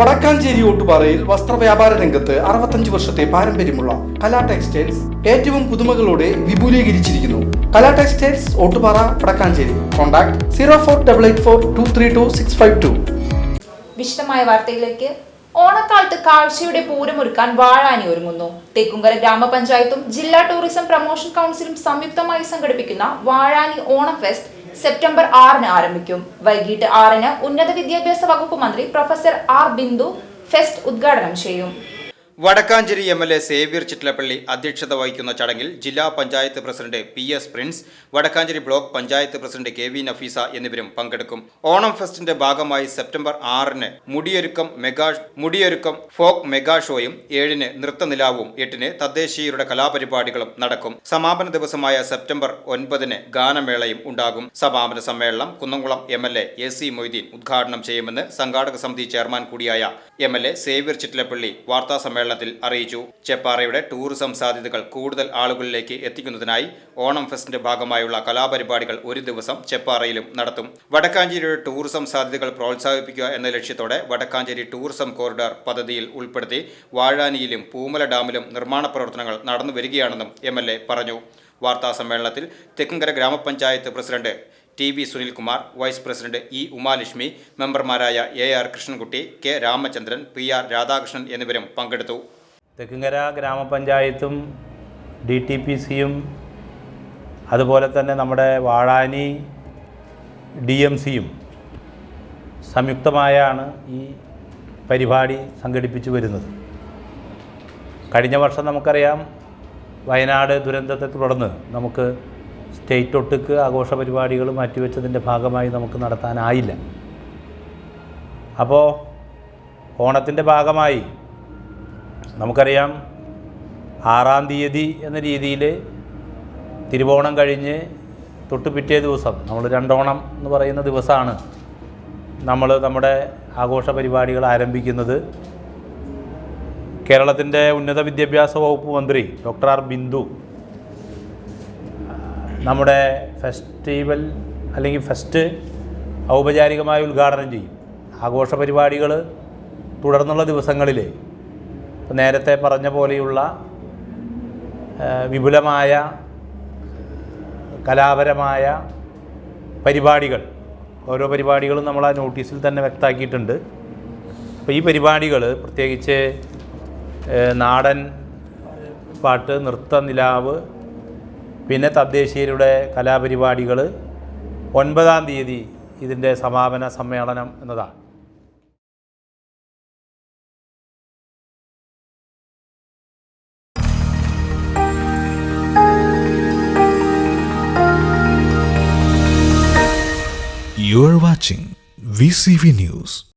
വടക്കാഞ്ചേരി ഓട്ടുപാറയിൽ വസ്ത്രവ്യാപാര രംഗത്ത് അറുപത്തഞ്ച് വർഷത്തെ പാരമ്പര്യമുള്ള കലാ ടെക്സ്റ്റൈൽസ് ഏറ്റവും പുതുമകളോടെ വിപുലീകരിച്ചിരിക്കുന്നു. Kala textiles Ottupara Vadakkanchery. Contact zero four double eight four two three two six five two. വിശദമായ വാർത്തയിലേക്ക്. ഓണക്കാലത്ത് കാഴ്ചയുടെ പൂരമൊരുക്കാൻ വാഴാനി ഒരുങ്ങുന്നു. തെക്കുംകര ഗ്രാമപഞ്ചായത്തും ജില്ലാ ടൂറിസം പ്രൊമോഷൻ കൗൺസിലും സംയുക്തമായി സംഘടിപ്പിക്കുന്ന വാഴാനി ഓണം ഫെസ്റ്റ് സെപ്റ്റംബർ ആറിന് ആരംഭിക്കും. വൈകിട്ട് ആറിന് ഉന്നത വിദ്യാഭ്യാസ വകുപ്പ് മന്ത്രി പ്രൊഫസർ ആർ ബിന്ദു ഫെസ്റ്റ് ഉദ്ഘാടനം ചെയ്യും. Vadakkanchery M L A Xavier Chittilappally അധ്യക്ഷത വഹിക്കുന്ന ചടങ്ങിൽ ജില്ലാ panchayat president P S Prince Vadakkanchery block panchayat president K V Nafeesa എന്നിവരും പങ്കെടുക്കും. ഓണം ഫെസ്റ്റിന്റെ ഭാഗമായി സെപ്റ്റംബർ ആറിന് മുടിയൊരുക്കം മെഗാ മുടിയൊരുക്കം ഫോക്ക് മെഗാ ഷോയും ഏഴിന് നൃത്തനിലാവും എട്ടിന് തദ്ദേശീയരുടെ കലാപരിപാടികളും നടക്കും. സമാപന ദിവസമായ സെപ്റ്റംബർ ഒൻപതിന് ഗാനമേളയും ഉണ്ടാകും. സമാപന സമ്മേളനം Kunnamkulam M L A A C Moideen ഉദ്ഘാടനം ചെയ്യുമെന്ന് സംഘാടക സമിതി ചെയർമാൻ കൂടിയായ M L A Xavier Chittilappally വാർത്താ സമ്മേളനത്തിൽ അറിയിച്ചു. ചെപ്പാറയുടെ ടൂറിസം സാധ്യതകൾ കൂടുതൽ ആളുകളിലേക്ക് എത്തിക്കുന്നതിനായി ഓണം ഫെസ്റ്റിന്റെ ഭാഗമായുള്ള കലാപരിപാടികൾ ഒരു ദിവസം ചെപ്പാറയിലും നടത്തും. വടക്കാഞ്ചേരിയുടെ ടൂറിസം സാധ്യതകൾ പ്രോത്സാഹിപ്പിക്കുക എന്ന ലക്ഷ്യത്തോടെ വടക്കാഞ്ചേരി ടൂറിസം കോറിഡോർ പദ്ധതിയിൽ ഉൾപ്പെടുത്തി വാഴാനിയിലും പൂമല ഡാമിലും നിർമ്മാണ പ്രവർത്തനങ്ങൾ നടന്നു വരികയാണെന്നും എം പറഞ്ഞു. വാർത്താ സമ്മേളനത്തിൽ തെക്കുംകര ഗ്രാമപഞ്ചായത്ത് president T V Sunilkumar vice president E Umalakshmi മെമ്പർമാരായ A R Krishnankutty K Ramachandran P R Radhakrishnan എന്നിവരും പങ്കെടുത്തു. തെക്കുംകര ഗ്രാമപഞ്ചായത്തും ഡി ടി പി സിയും അതുപോലെ തന്നെ നമ്മുടെ വാഴാനി ഡി എം സിയും സംയുക്തമായാണ് ഈ പരിപാടി സംഘടിപ്പിച്ചു വരുന്നത്. കഴിഞ്ഞ വർഷം നമുക്കറിയാം വയനാട് ദുരന്തത്തെ തുടർന്ന് നമുക്ക് സ്റ്റേറ്റ് ഒട്ടുക്ക് ആഘോഷ പരിപാടികൾ മാറ്റിവെച്ചതിന്റെ ഭാഗമായി നമുക്ക് നടത്താനായില്ല. അപ്പോൾ ഓണത്തിന്റെ ഭാഗമായി നമുക്കറിയാം ആറാം തീയതി എന്ന രീതിയിൽ തിരുവോണം കഴിഞ്ഞ് തൊട്ട് പിറ്റേ ദിവസം നമ്മൾ രണ്ടോണം എന്ന് പറയുന്ന ദിവസമാണ് നമ്മൾ നമ്മുടെ ആഘോഷ പരിപാടികൾ ആരംഭിക്കുന്നത്. കേരളത്തിന്റെ ഉന്നത വിദ്യാഭ്യാസ വകുപ്പ് മന്ത്രി ഡോക്ടർ ആർ ബിന്ദു നമ്മുടെ ഫെസ്റ്റിവൽ അല്ലെങ്കിൽ ഫെസ്റ്റ് ഔപചാരികമായി ഉദ്ഘാടനം ചെയ്യും. ആഘോഷ പരിപാടികൾ തുടർന്നുള്ള ദിവസങ്ങളിൽ നേരത്തെ പറഞ്ഞ പോലെയുള്ള വിപുലമായ കലാപരമായ പരിപാടികൾ. ഓരോ പരിപാടികളും നമ്മൾ ആ നോട്ടീസിൽ തന്നെ വ്യക്തമാക്കിയിട്ടുണ്ട്. അപ്പോൾ ഈ പരിപാടികൾ പ്രത്യേകിച്ച് നാടൻ പാട്ട് നൃത്ത നിലാവ് പിന്നെ തദ്ദേശീയരുടെ കലാപരിപാടികൾ ഒൻപതാം തീയതി ഇതിന്റെ സമാപന സമ്മേളനം എന്നതാണ്.